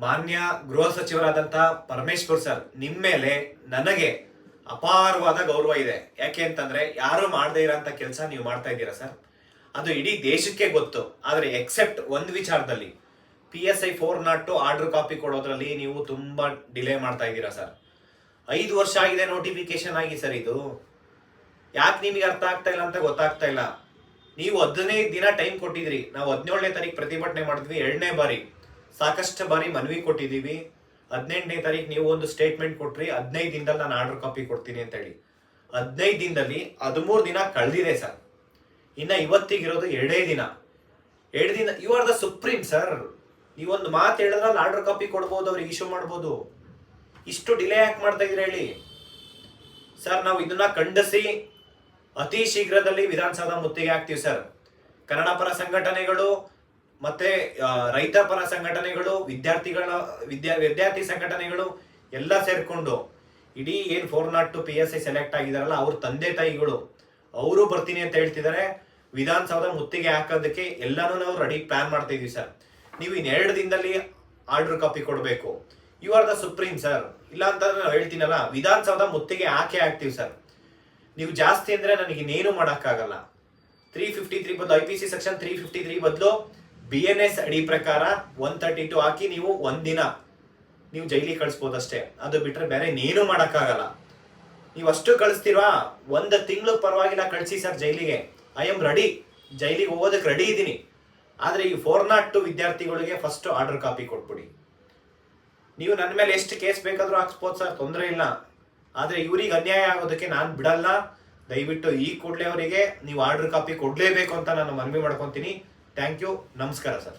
ಮಾನ್ಯ ಗೃಹ ಸಚಿವರಾದಂತಹ ಪರಮೇಶ್ವರ್ ಸರ್ ನಿಮ್ಮ ಮೇಲೆ ನನಗೆ ಅಪಾರವಾದ ಗೌರವ ಇದೆ. ಯಾಕೆ ಅಂತಂದ್ರೆ ಯಾರು ಮಾಡದೇ ಇರೋಂಥ ಕೆಲಸ ನೀವು ಮಾಡ್ತಾ ಇದ್ದೀರಾ ಸರ್? ಅದು ಇಡೀ ದೇಶಕ್ಕೆ ಗೊತ್ತು. ಆದರೆ ಎಕ್ಸೆಪ್ಟ್ ಒಂದು ವಿಚಾರದಲ್ಲಿ P S I four nought two order copy ಕೊಡೋದ್ರಲ್ಲಿ ನೀವು ತುಂಬಾ ಡಿಲೇ ಮಾಡ್ತಾ ಇದ್ದೀರಾ ಸರ್? ಐದು ವರ್ಷ ಆಗಿದೆ ನೋಟಿಫಿಕೇಶನ್ ಆಗಿ ಸರ್ ಇದು. ಯಾಕೆ ನಿಮಗೆ ಅರ್ಥ ಆಗ್ತಾ ಇಲ್ಲ ಅಂತ ಗೊತ್ತಾಗ್ತಾ ಇಲ್ಲ. ನೀವು ಹದಿನೈದು ದಿನ ಟೈಮ್ ಕೊಟ್ಟಿದ್ರಿ. ನಾವು ಹದಿನೇಳನೇ ತಾರೀಕು ಪ್ರತಿಭಟನೆ ಮಾಡಿದ್ವಿ, ಎರಡನೇ ಬಾರಿ. ಸಾಕಷ್ಟು ಬಾರಿ ಮನವಿ ಕೊಟ್ಟಿದ್ದೀವಿ. ಹದಿನೆಂಟನೇ ತಾರೀಕು ನೀವು ಒಂದು ಸ್ಟೇಟ್ಮೆಂಟ್ ಕೊಟ್ರಿ, ಹದಿನೈದು ದಿನದಲ್ಲಿ ನಾನು ಆರ್ಡರ್ ಕಾಪಿ ಕೊಡ್ತೀನಿ ಅಂತ ಹೇಳಿ. ಹದಿನೈದು ದಿನದಲ್ಲಿ ಹದಿಮೂರು ದಿನ ಕಳೆದಿದೆ ಸರ್. ಇನ್ನು ಇವತ್ತಿಗಿರೋದು ಎರಡೇ ದಿನ. ಎರಡು ದಿನ you are the supreme sir ನೀವೊಂದು ಮಾತು ಹೇಳಿದ್ರೆ ಆರ್ಡರ್ ಕಾಪಿ ಕೊಡ್ಬೋದು, ಅವ್ರಿಗೆ ಇಶ್ಯೂ ಮಾಡ್ಬೋದು. ಇಷ್ಟು ಡಿಲೇ ಯಾಕೆ ಮಾಡ್ತಾ ಇದ್ರೆ ಹೇಳಿ? ಸರ್, ನಾವು ಇದನ್ನ ಖಂಡಿಸಿ ಅತಿ ಶೀಘ್ರದಲ್ಲಿ ವಿಧಾನಸೌಧ ಮುತ್ತಿಗೆ ಹಾಕ್ತೀವಿ ಸರ್ ಕನ್ನಡ ಪರ ಸಂಘಟನೆಗಳು ಮತ್ತೆ ರೈತಪರ ರೈತ ಪರ ಸಂಘಟನೆಗಳು, ವಿದ್ಯಾರ್ಥಿಗಳ, ವಿದ್ಯಾ, ವಿದ್ಯಾರ್ಥಿ ಸಂಘಟನೆಗಳು ಎಲ್ಲ ಸೇರ್ಕೊಂಡು ಇಡೀ ಏನ್ four nought two P S I select ಆಗಿದಾರಲ್ಲ, ಅವ್ರ ತಂದೆ ತಾಯಿಗಳು, ಅವರು ಬರ್ತೀನಿ ಅಂತ ಹೇಳ್ತಿದ್ದಾರೆ ವಿಧಾನಸೌಧ ಮುತ್ತಿಗೆ ಹಾಕೋದಕ್ಕೆ ಎಲ್ಲಾನು ನಾವು ರೆಡಿ ಪ್ಲಾನ್ ಮಾಡ್ತಾ ಸರ್. ನೀವು ಇನ್ನೆರಡು ದಿನದಲ್ಲಿ ಆರ್ಡರ್ ಕಾಪಿ ಕೊಡಬೇಕು. You are the supreme sir ಇಲ್ಲ ಅಂತಂದ್ರೆ ನಾವು ಹೇಳ್ತೀನಲ್ಲ, ವಿಧಾನಸೌಧ ಮುತ್ತಿಗೆ ಹಾಕಿ ಹಾಕ್ತೀವಿ ಸರ್ ನೀವು ಜಾಸ್ತಿ ಅಂದ್ರೆ ನನಗೆ ಇನ್ನೇನು ಮಾಡೋಕ್ಕಾಗಲ್ಲ. ತ್ರೀ ಫಿಫ್ಟಿ ತ್ರೀ ಬದಲು I P C section three fifty three ಬದಲು ಬಿ ಎನ್ ಎಸ್ ಅಡಿ ಪ್ರಕಾರ ಒನ್ ತರ್ಟಿ ಟು ಹಾಕಿ ನೀವು ಒಂದಿನ ನೀವು ಜೈಲಿಗೆ ಕಳಿಸ್ಬೋದು ಅಷ್ಟೇ ಅದು ಬಿಟ್ರೆ ಬೇರೆ ಇನ್ನೇನು ಮಾಡೋಕ್ಕಾಗಲ್ಲ. ನೀವು ಅಷ್ಟು ಕಳಿಸ್ತೀರಾ? ಒಂದು ತಿಂಗಳು ಪರವಾಗಿಲ್ಲ ಕಳಿಸಿ ಸರ್ ಜೈಲಿಗೆ. ಐ ಆಮ್ ರೆಡಿ ಜೈಲಿಗೆ ಹೋಗೋದಕ್ಕೆ ರೆಡಿ ಇದ್ದೀನಿ. ಆದರೆ ಈ ಫೋರ್ ನಾಟ್ ಟು ವಿದ್ಯಾರ್ಥಿಗಳಿಗೆ ಫಸ್ಟ್ ಆರ್ಡರ್ ಕಾಪಿ ಕೊಟ್ಬಿಡಿ. ನೀವು ನನ್ನ ಮೇಲೆ ಎಷ್ಟು ಕೇಸ್ ಬೇಕಾದರೂ ಹಾಕ್ಸ್ಬೋದು ಸರ್, ತೊಂದರೆ ಇಲ್ಲ. ಆದರೆ ಇವ್ರಿಗೆ ಅನ್ಯಾಯ ಆಗೋದಕ್ಕೆ ನಾನು ಬಿಡಲ್ಲ. ದಯವಿಟ್ಟು ಈ ಕೂಡಲೇ ಅವರಿಗೆ ನೀವು ಆರ್ಡರ್ ಕಾಪಿ ಕೊಡಲೇಬೇಕು ಅಂತ ನಾನು ಮನವಿ ಮಾಡ್ಕೊತೀನಿ. Thank you. ನಮಸ್ಕಾರ ಸರ್.